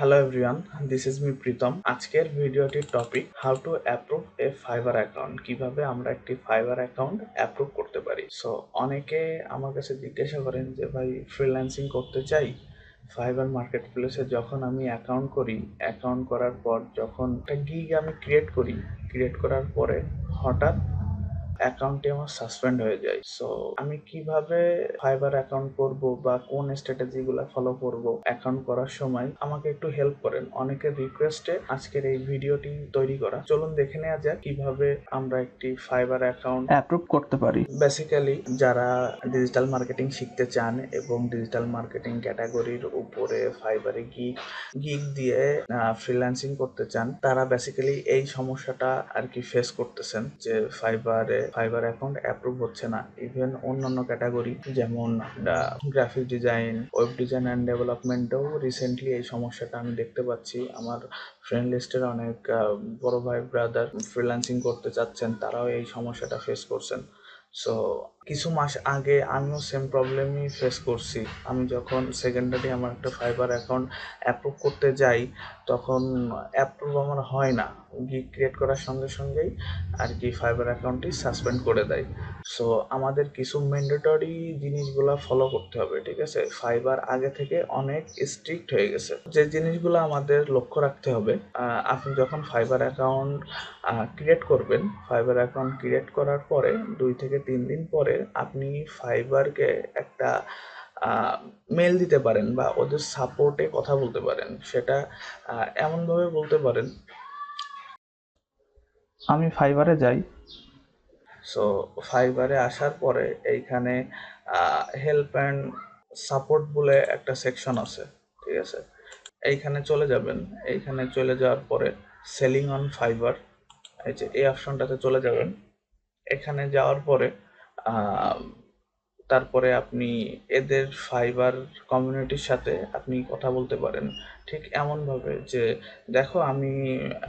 Hello everyone this is me Pritam আজকের ভিডিওটির topic how to approve a Fiverr account কীভাবে আমরা একটি ফাইবার অ্যাকাউন্ট অ্যাপ্রুভ করতে পারি। সো অনেকে আমার কাছে জিজ্ঞাসা করেন যে, ভাই ফ্রিল্যান্সিং করতে চাই? ফাইবার মার্কেট প্লেসে যখন আমি অ্যাকাউন্ট করি অ্যাকাউন্ট করার পর যখন একটা গিগ আমি ক্রিয়েট করি ক্রিয়েট করার পরে হঠাৎ অ্যাকাউন্টটি আমার সাসপেন্ড হয়ে যায়। সো আমি কীভাবে ফাইবার অ্যাকাউন্ট করব বা কোন স্ট্র্যাটেজিগুলো ফলো করব অ্যাকাউন্ট করার সময় আমাকে একটু হেল্প করেন। অনেকের রিকোয়েস্টে আজকের এই ভিডিওটি তৈরি করা। চলুন দেখে নেওয়া যাক কীভাবে আমরা একটি ফাইবার অ্যাকাউন্ট অ্যাপ্রুভ করতে পারি। বেসিক্যালি যারা ডিজিটাল মার্কেটিং শিখতে চান এবং ডিজিটাল মার্কেটিং ক্যাটাগরির উপরে ফাইবারে গিগ গিগ দিয়ে ফ্রিল্যান্সিং করতে চান তারা বেসিক্যালি এই সমস্যাটা আর কি ফেস করতেছেন যে ফাইবারে ফাইবার অ্যাকাউন্ট অ্যাপ্রুভ হচ্ছে না ইভেন অন্যান্য ক্যাটাগরি যেমন graphic design web design and ডেভেলপমেন্টেও recently এই সমস্যাটা আমি দেখতে পাচ্ছি। আমার ফ্রেন্ড লিস্টের অনেক বড় ভাই ব্রাদার ফ্রিল্যান্সিং করতে চাচ্ছেন, তারাও এই সমস্যাটা ফেস করছেন। সো কিছু মাস আগে আমিও সেম প্রবলেমই ফেস করছি। আমি যখন সেকেন্ডারি আমার একটা ফাইবার অ্যাকাউন্ট অ্যাপ্রুভ করতে যাই, তখন অ্যাপ্রুভ আমার হয় না। ক্রিয়েট করার সঙ্গে সঙ্গেই আর কি ফাইবার অ্যাকাউন্টটি সাসপেন্ড করে দেয়। সো আমাদের কিছু ম্যান্ডেটরি জিনিসগুলো ফলো করতে হবে, ঠিক আছে? ফাইবার আগে থেকে অনেক স্ট্রিক্ট হয়ে গেছে। যে জিনিসগুলো আমাদের লক্ষ্য রাখতে হবে আপনি যখন ফাইবার অ্যাকাউন্ট ক্রিয়েট করবেন ফাইবার অ্যাকাউন্ট ক্রিয়েট করার পরে দুই থেকে তিন দিন পরে আপনি ফাইবারকে একটা মেল দিতে পারেন বা ওদের সাপোর্টে কথা বলতে পারেন। সেটা এমনভাবে বলতে পারেন আমি ফাইবারে যাই। সো ফাইবারে আসার পরে এইখানে হেল্প অ্যান্ড সাপোর্ট বলে একটা সেকশন আছে, ঠিক আছে? এইখানে চলে যাবেন। এইখানে চলে যাওয়ার পরে সেলিং অন ফাইবার এই যে এই অপশনটাতে চলে যাবেন। এখানে যাওয়ার পরে তারপরে আপনি এদের ফাইবার কমিউনিটির সাথে আপনি কথা বলতে পারেন। ঠিক এমনভাবে যে, দেখো আমি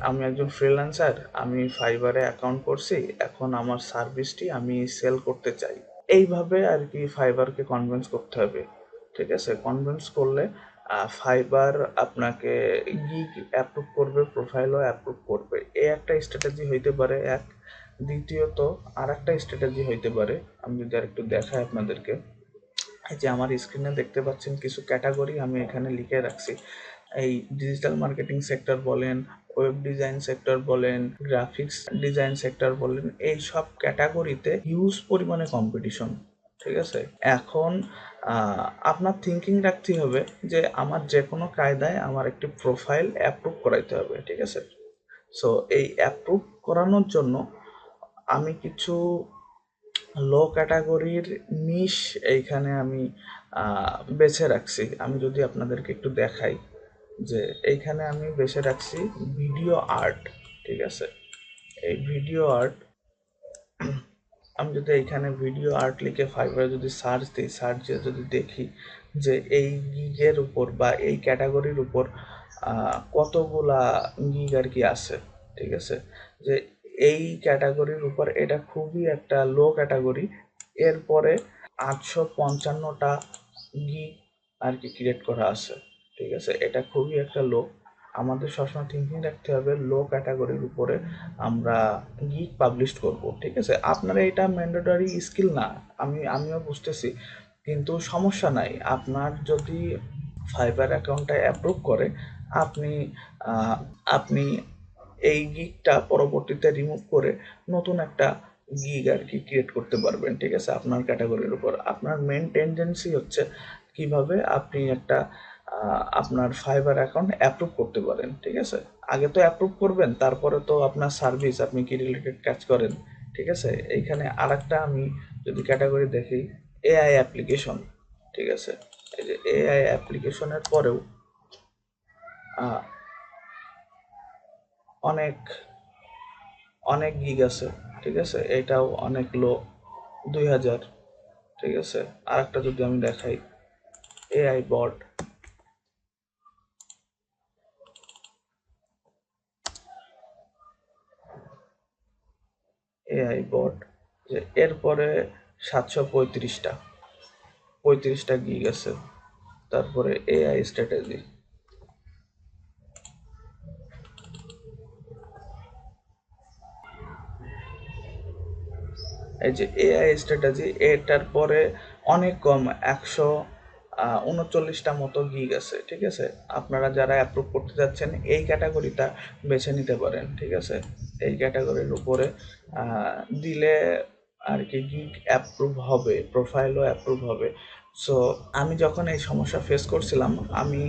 আমি একজন ফ্রিল্যান্সার আমি ফাইবারে অ্যাকাউন্ট করছি, এখন আমার সার্ভিসটি আমি সেল করতে চাই। এইভাবে আর কি ফাইবারকে কনভিন্স করতে হবে। ঠিক আছে? কনভিন্স করলে ফাইবার আপনাকে গিগ অ্যাপ্রুভ করবে প্রোফাইলও অ্যাপ্রুভ করবে। এই একটা স্ট্র্যাটেজি হইতে পারে। এক দ্বিতীয়ত আর একটা স্ট্র্যাটেজি হইতে পারে। আমি যদি আর একটু দেখাই আপনাদেরকে। যে আমার স্ক্রিনে দেখতে পাচ্ছেন কিছু ক্যাটাগরি আমি এখানে লিখে রাখছি। এই ডিজিটাল মার্কেটিং সেক্টর বলেন ওয়েব ডিজাইন সেক্টর বলেন গ্রাফিক্স ডিজাইন সেক্টর বলেন, এই সব ক্যাটাগরিতে হিউজ পরিমাণে কম্পিটিশন ঠিক আছে? এখন আপনার থিঙ্কিং রাখতে হবে যে আমার যে কোনো কায়দায় আমার একটি প্রোফাইল অ্যাপ্রুভ করাইতে হবে, ঠিক আছে? সো এই অ্যাপ্রুভ করানোর জন্য আমি কিছু লো ক্যাটাগরির নিশ এইখানে আমি বেছে রাখছি। আমি যদি আপনাদেরকে একটু দেখাই যে এইখানে আমি বেছে রাখছি ভিডিও আর্ট ঠিক আছে? এই ভিডিও আর্ট আমি যদি এইখানে ভিডিও আর্ট লিখে ফাইবারে যদি সার্চ দিই সার্চে যদি দেখি যে এই গিগের উপর বা এই ক্যাটাগরির উপর কতগুলা গিগ আর কি আছে, ঠিক আছে? যে ক্যাটাগরির উপর এটা খুবই একটা লো ক্যাটাগরি এরপরে আটশো পঞ্চান্নটা গিগ আর কি ক্রিয়েট করা আছে, ঠিক আছে? এটা খুবই একটা লো আমাদের সবসময় থিঙ্কিং রাখতে হবে লো ক্যাটাগরির উপরে আমরা গিগ পাবলিশ করব, ঠিক আছে? আপনার এটা ম্যান্ডেটরি স্কিল না, আমি, আমিও বুঝতেছি, কিন্তু সমস্যা নাই। আপনার যদি ফাইবার অ্যাকাউন্টটা অ্যাপ্রুভ করে, আপনি আপনি এই গিগটা পরবর্তীতে রিমুভ করে নতুন একটা গিগ আর কি ক্রিয়েট করতে পারবেন, ঠিক আছে? আপনার ক্যাটাগরির উপর। আপনার মেন টেন্ডেন্সি হচ্ছে কীভাবে আপনি একটা আপনার ফাইবার অ্যাকাউন্ট অ্যাপ্রুভ করতে পারেন, ঠিক আছে? আগে তো অ্যাপ্রুভ করবেন, তারপরে তো আপনার সার্ভিস আপনি কি রিলেটেড কাজ করেন, ঠিক আছে? এইখানে আরেকটা আমি যদি ক্যাটাগরি দেখি এআই অ্যাপ্লিকেশন ঠিক আছে? এই যে এআই অ্যাপ্লিকেশনের পরেও অনেক অনেক গিগ আছে, ঠিক আছে? এটাও অনেক লো দুই হাজার, ঠিক আছে? আর একটা যদি আমি দেখাই এআই বট এআই বট যে এরপরে সাতশো পঁয়ত্রিশটা পঁয়ত্রিশটা গিগ আছে। তারপরে এআই স্ট্র্যাটেজি এই যে এআই স্ট্র্যাটেজি এটার পরে অনেক কম, একশো উনচল্লিশটা মতো গিগ আছে, ঠিক আছে? আপনারা যারা অ্যাপ্রুভ করতে যাচ্ছেন, এই ক্যাটাগরিটা বেছে নিতে পারেন, ঠিক আছে? এই ক্যাটাগরির উপরে দিলে আর কি গিগ অ্যাপ্রুভ হবে প্রোফাইলও অ্যাপ্রুভ হবে। সো আমি যখন এই সমস্যা ফেস করছিলাম, আমি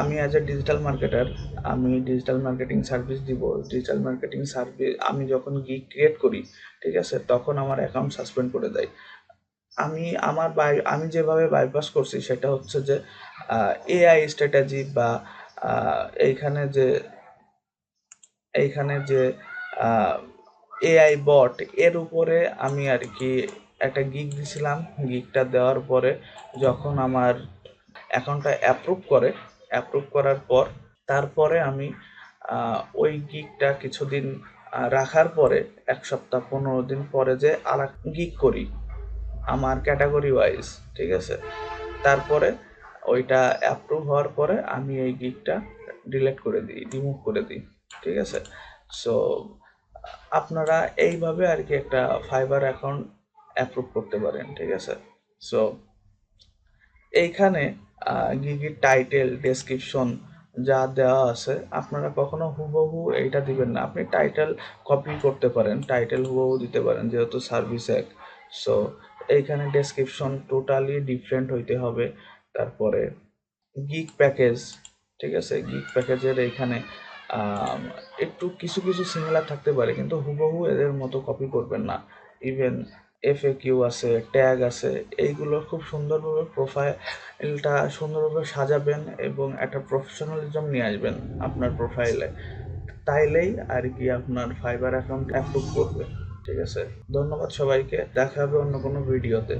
আমি অ্যাজ এ ডিজিটাল মার্কেটার আমি ডিজিটাল মার্কেটিং সার্ভিস দিব। ডিজিটাল মার্কেটিং সার্ভিস আমি যখন গিগ ক্রিয়েট করি, ঠিক আছে, তখন আমার অ্যাকাউন্ট সাসপেন্ড করে দেয়। আমি, আমার বাই আমি যেভাবে বাইপাস করছি, সেটা হচ্ছে যে এআই স্ট্র্যাটেজি বা এইখানে যে এইখানে যে এআই বট এর উপরে আমি আর কি একটা গিগ দিছিলাম। গিগটা দেওয়ার পরে যখন আমার অ্যাকাউন্টটা অ্যাপ্রুভ করে অ্যাপ্রুভ করার পর তারপরে আমি ওই গিগটা কিছুদিন রাখার পরে, এক সপ্তাহ পনেরো দিন পরে যে আর গিগ করি, আমার ক্যাটাগরি ওয়াইজ ঠিক আছে? তারপরে ওইটা অ্যাপ্রুভ হওয়ার পরে আমি এই গিগটা ডিলিট করে দিই রিমুভ করে দিই, ঠিক আছে? সো আপনারা এইভাবে আর কি একটা ফাইবার অ্যাকাউন্ট অ্যাপ্রুভ করতে পারেন, ঠিক আছে? সো এইখানে গিগির টাইটেল ডেসক্রিপশন যা দেওয়া আছে, আপনারা কখনো হুবহু এইটা দিবেন না। আপনি টাইটেল কপি করতে পারেন টাইটেল হুবহু দিতে পারেন, যেহেতু সার্ভিস এক। সো এইখানে ডেসক্রিপশন টোটালি ডিফারেন্ট হইতে হবে। তারপরে গিগ প্যাকেজ ঠিক আছে? গিগ প্যাকেজের এইখানে একটু কিছু কিছু সিমিলার থাকতে পারে, কিন্তু হুবহু এদের মতো কপি করবেন না। ইভেন এফ এ কিউ আছে ট্যাগ আছে, এইগুলো খুব সুন্দরভাবে প্রোফাইলটা সুন্দরভাবে সাজাবেন এবং একটা প্রফেশনালিজম নিয়ে আসবেন আপনার প্রোফাইলে তাইলেই আর কি আপনার ফাইবার অ্যাকাউন্ট অ্যাপ্রুভ করবে, ঠিক আছে? ধন্যবাদ সবাইকে, দেখা হবে অন্য কোনো ভিডিওতে